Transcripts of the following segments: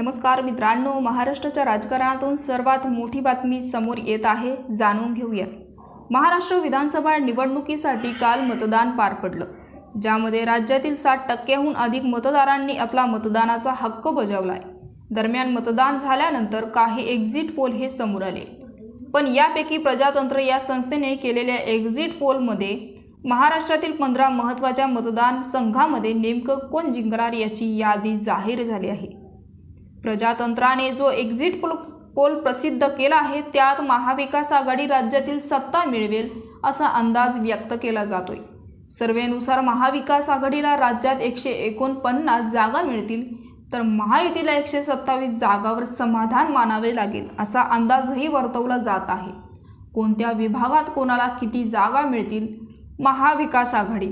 नमस्कार मित्रांनो महाराष्ट्राच्या राजकारणातून सर्वात मोठी बातमी समोर येत आहे जाणून घेऊयात महाराष्ट्र विधानसभा निवडणुकीसाठी काल मतदान पार पडलं. ज्यामध्ये राज्यातील साठ टक्क्याहून अधिक मतदारांनी आपला मतदानाचा हक्क बजावलाय. दरम्यान मतदान झाल्यानंतर काही एक्झिट पोल हे समोर आले. पण यापैकी प्रजातंत्र या संस्थेने केलेल्या एक्झिट पोलमध्ये महाराष्ट्रातील पंधरा महत्त्वाच्या मतदान संघामध्ये नेमकं कोण जिंकणार याची यादी जाहीर झाली आहे. प्रजातंत्राने जो एक्झिट पोल पोल प्रसिद्ध केला आहे त्यात महाविकास आघाडी राज्यातील सत्ता मिळवेल असा अंदाज व्यक्त केला जातोय. सर्वेनुसार महाविकास आघाडीला राज्यात एकशे एकोणपन्नास जागा मिळतील तर महायुतीला एकशे सत्तावीस जागावर समाधान मानावे लागेल असा अंदाजही वर्तवला जात आहे. कोणत्या विभागात कोणाला किती जागा मिळतील? महाविकास आघाडी.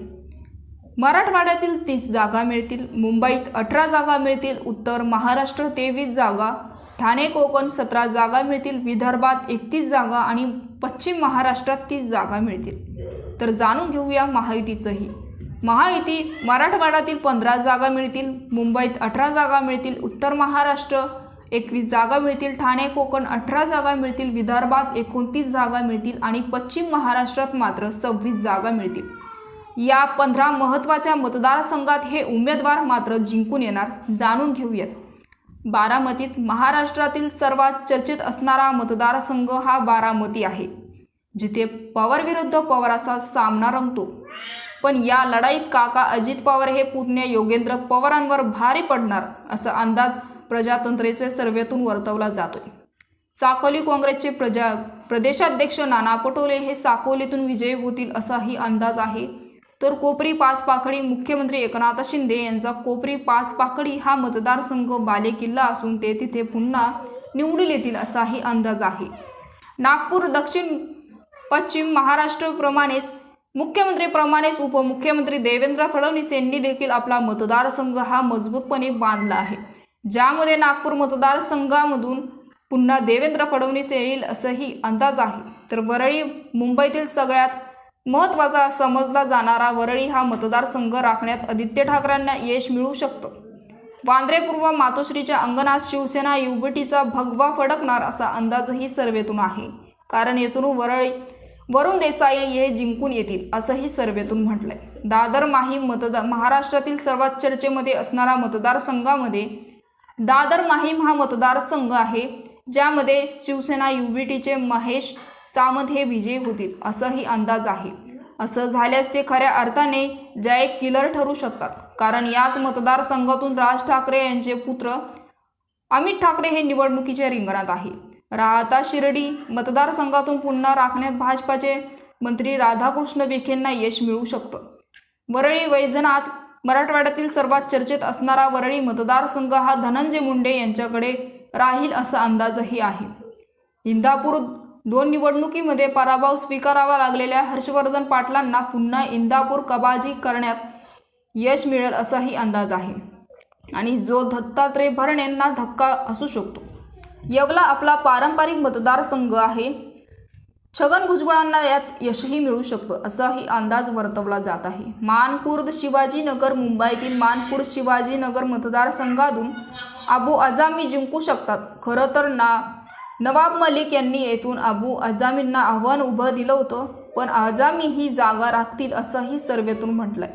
मराठवाड्यातील तीस जागा मिळतील मुंबईत अठरा जागा मिळतील उत्तर महाराष्ट्र तेवीस जागा ठाणे कोकण सतरा जागा मिळतील विदर्भात एकतीस जागा आणि पश्चिम महाराष्ट्रात तीस जागा मिळतील. तर जाणून घेऊया महायुतीचंही. महायुती मराठवाड्यातील पंधरा जागा मिळतील मुंबईत अठरा जागा मिळतील उत्तर महाराष्ट्र एकवीस जागा मिळतील ठाणे कोकण अठरा जागा मिळतील विदर्भात एकोणतीस जागा मिळतील आणि पश्चिम महाराष्ट्रात मात्र सव्वीस जागा मिळतील. या पंधरा महत्त्वाच्या मतदारसंघात हे उमेदवार मात्र जिंकून येणार जाणून घेऊयात. बारामतीत महाराष्ट्रातील सर्वात चर्चित असणारा मतदारसंघ हा बारामती आहे जिथे पवार विरुद्ध पवाराचा सामना रंगतो. पण या लढाईत काका अजित पवार हे पुतणे योगेंद्र पवारांवर भारी पडणार असा अंदाज प्रजातंत्रेचे सर्वेतून वर्तवला जातोय. साकोली काँग्रेसचे प्रजा प्रदेशाध्यक्ष नाना पटोले हे साकोलीतून विजयी होतील असाही अंदाज आहे तर कोपरी पाच मुख्यमंत्री एकनाथ शिंदे यांचा कोपरी पाच हा मतदारसंघ बालेकिल्ला असून ते तिथे पुन्हा निवडून येतील असाही अंदाज आहे. नागपूर दक्षिण पश्चिम महाराष्ट्राप्रमाणेच मुख्यमंत्रीप्रमाणेच उपमुख्यमंत्री देवेंद्र फडणवीस यांनी देखील आपला मतदारसंघ हा मजबूतपणे बांधला आहे. ज्यामध्ये नागपूर मतदारसंघामधून पुन्हा देवेंद्र फडणवीस येईल असंही अंदाज आहे. तर वरळी मुंबईतील सगळ्यात महत्त्वाचा समजला जाणारा वरळी हा मतदारसंघ राखण्यात आदित्य ठाकरेंना यश मिळू शकतं. वांद्रे पूर्व मातोश्रीच्या अंगणात शिवसेना युवटीचा भगवा फडकणार असा अंदाजही सर्वेतून आहे. कारण येथून वरळी वरुण देसाई हे जिंकून येतील असंही सर्वेतून म्हटलंय. दादर माहीम मतदार महाराष्ट्रातील सर्वात चर्चेमध्ये असणारा मतदारसंघामध्ये दादर माहीम हा मतदारसंघ आहे ज्यामध्ये शिवसेना युबीटीचे महेश सामंत हे विजयी होतील असंही अंदाज आहे. असं झाल्यास ते खऱ्या अर्थाने जय किलर ठरू शकतात. कारण याच मतदारसंघातून राज ठाकरे यांचे पुत्र अमित ठाकरे हे निवडणुकीच्या रिंगणात आहे. राहता शिर्डी मतदारसंघातून पुन्हा राखण्यात भाजपाचे मंत्री राधाकृष्ण विखेंना यश मिळू शकतं. वरळी वैजनाथ मराठवाड्यातील सर्वात चर्चेत असणारा वरळी मतदारसंघ हा धनंजय मुंडे यांच्याकडे राहील असा अंदाजही आहे. इंदापूर दोन निवडणुकीमध्ये पराभव स्वीकारावा लागलेल्या हर्षवर्धन पाटलांना पुन्हा इंदापूर कबाजी करण्यात यश मिळेल असाही अंदाज आहे. आणि जो दत्तात्रय भरणेंना धक्का असू शकतो. येवला आपला पारंपरिक मतदारसंघ आहे. छगन भुजबळांना यात यशही मिळू शकतं असाही अंदाज वर्तवला जात आहे. मानकुर्द शिवाजीनगर मुंबईतील मानखुर्द शिवाजीनगर मतदारसंघातून अबू आझामी जिंकू शकतात. खरं तर ना नवाब मलिक यांनी येथून अबू आझामींना आव्हान उभं दिलं होतं पण आझामी ही जागा राखतील असंही सर्वेतून म्हटलंय.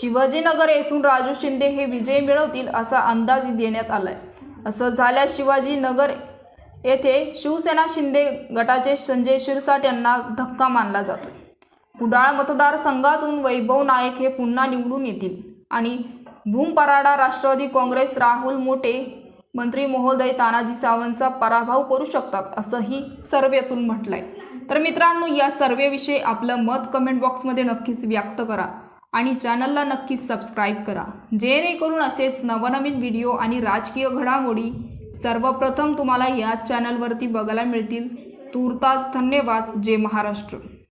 शिवाजीनगर येथून राजू शिंदे हे विजय मिळवतील असा अंदाज देण्यात आलाय. असं झाल्यास शिवाजीनगर येथे शिवसेना शिंदे गटाचे संजय शिरसाट यांना धक्का मानला जातो कुडाळ मतदारसंघातून वैभव नायक हे पुन्हा निवडून येतील. आणि भूमपराडा राष्ट्रवादी काँग्रेस राहुल मोटे मंत्री महोदय तानाजी सावंतचा पराभव करू शकतात असंही सर्वेतून म्हटलंय. तर मित्रांनो या सर्वेविषयी आपलं मत कमेंट बॉक्समध्ये नक्कीच व्यक्त करा आणि चॅनलला नक्कीच सबस्क्राईब करा. जेणेकरून असेच नवनवीन व्हिडिओ आणि राजकीय घडामोडी सर्वप्रथम तुम्हाला या चॅनलवरती बघायला मिळतील. तूर्तास धन्यवाद. जय महाराष्ट्र.